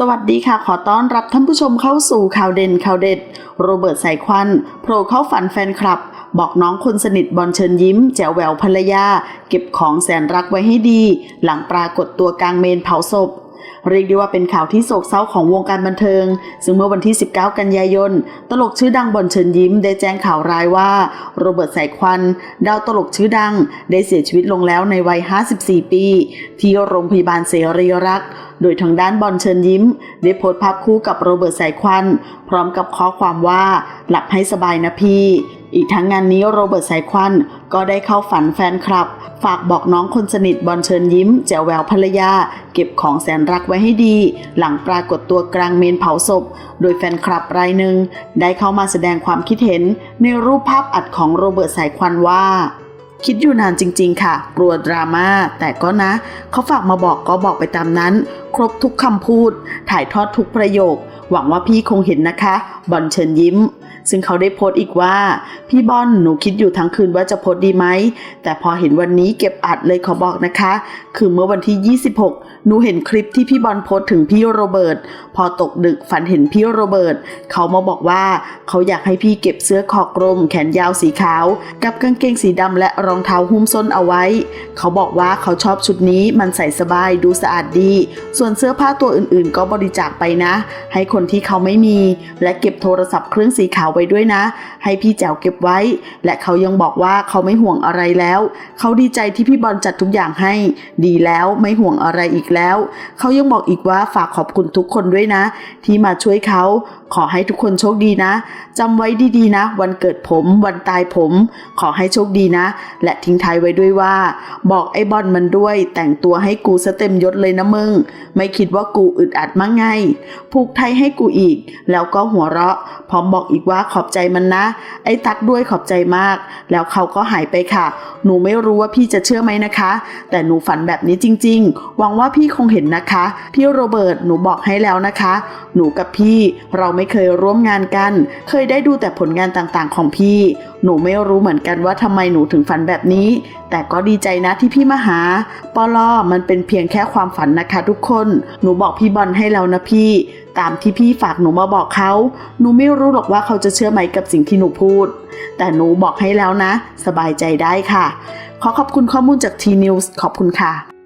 สวัสดีค่ะ ขอต้อนรับท่านผู้ชมเข้าสู่ข่าวเด่นข่าวเด็ด โรเบิร์ตสายควันโผล่เข้าฝันแฟนคลับ บอกน้องคนสนิทบอลเชิญยิ้ม แจ๋วแหววภรรยา เก็บของแสนรักไว้ให้ดี หลังปรากฏตัวกลางเมนเผาศพ เรียกได้ว่าเป็นข่าวที่โศกเศร้าของวงการบันเทิง ซึ่งเมื่อวันที่ 19 กันยายน ตลกชื่อดังบอลเชิญยิ้ม ได้แจ้งข่าวร้ายว่า โรเบิร์ตสายควันดาวตลกชื่อดัง ได้เสียชีวิตลงแล้วในวัย 54 ปี ที่โรงพยาบาลเสรีรักษ์ โดยทางด้านบอลเชิญยิ้ม ได้โพสต์ภาพคู่กับโรเบิร์ตสายควัน พร้อมกับข้อความว่าหลับให้สบายนะพี่ อีกทั้งงานนี้โรเบิร์ตสายควันก็ได้เข้าฝันแฟนคลับ ฝากบอกน้องคนสนิทบอลเชิญยิ้มแจวแววภรรยา เก็บของแสนรักไว้ให้ดี หลังปรากฏตัวกลางเมนเผาศพ โดยแฟนคลับรายหนึ่งได้เข้ามาแสดงความคิดเห็น ในรูปภาพอัดของโรเบิร์ตสายควันว่าคิดอยู่นานจริง ๆ ค่ะ กลัวดราม่าแต่ก็นะ เขาฝากมาบอกก็บอกไปตามนั้นครบทุกคำพูด ถ่ายทอดทุกประโยค หวังว่าพี่คงเห็นนะคะ บอลเชิญยิ้ม ซึ่งเขาได้โพสต์อีกว่า พี่บอลหนูคิดอยู่ทั้งคืนว่าจะโพสต์ดีไหม แต่พอเห็นวันนี้เก็บอัดเลยขอบอกนะคะ คือเมื่อวันที่ 26 หนูเห็นคลิปที่พี่บอลโพสต์ถึงพี่โรเบิร์ต พอตกดึกฝันเห็นพี่โรเบิร์ต เขามาบอกว่าเขาอยากให้พี่เก็บเสื้อคอกลม แขนยาวสีขาว กับกางเกงสีดำและรองเท้าหุ้มส้นเอาไว้ เขาบอกว่าเขาชอบชุดนี้มันใส่สบายดูสะอาดดี ส่วนนเสื้อผ้าตัวอื่นๆ ก็บริจาคไปนะ ให้คนที่เขาไม่มี และเก็บโทรศัพท์เครื่องสีขาวไว้ด้วยนะ ให้พี่แจ๋วเก็บไว้ และเขายังบอกว่าเขาไม่ห่วงอะไรแล้ว เขาดีใจที่พี่บอลจัดทุกอย่างให้ ดีแล้วไม่ห่วงอะไรอีกแล้ว เขายังบอกอีกว่าฝากขอบคุณทุกคนด้วยนะ ที่มาช่วยเขาขอให้ทุกคนโชคดีนะจำไว้ดีๆนะ วันเกิดผมวันตายผม ขอให้โชคดีนะ และทิ้งท้ายไว้ด้วยว่า บอกไอ้บอลมันด้วย แต่งตัวให้กูซะเต็มยศเลยนะมึงไม่คิดว่ากูอึดอัดมั้งไง ผูกไทยให้กูอีก แล้วก็หัวเราะ พร้อมบอกอีกว่าขอบใจมันนะ ไอ้ตักด้วยขอบใจมาก แล้วเขาก็หายไปค่ะหนูไม่รู้ว่าพี่จะเชื่อไหมนะคะ แต่หนูฝันแบบนี้จริง ๆ หวังว่าพี่คงเห็นนะคะ พี่โรเบิร์ตหนูบอกให้แล้วนะคะ หนูกับพี่เราไม่เคยร่วมงานกัน เคยได้ดูแต่ผลงานต่างๆ ของพี่ หนูไม่รู้เหมือนกันว่าทำไมหนูถึงฝันแบบนี้ แต่ก็ดีใจนะที่พี่มาหาปอลอมันเป็นเพียงแค่ความฝันนะคะ ทุกคน หนูบอกพี่บอลให้แล้วนะพี่ ตามที่พี่ฝากหนูมาบอกเขาหนูไม่รู้หรอกว่าเขาจะเชื่อไหมกับสิ่งที่หนูพูด แต่หนูบอกให้แล้วนะ สบายใจได้ค่ะ ขอขอบคุณข้อมูลจาก T News ขอบคุณค่ะ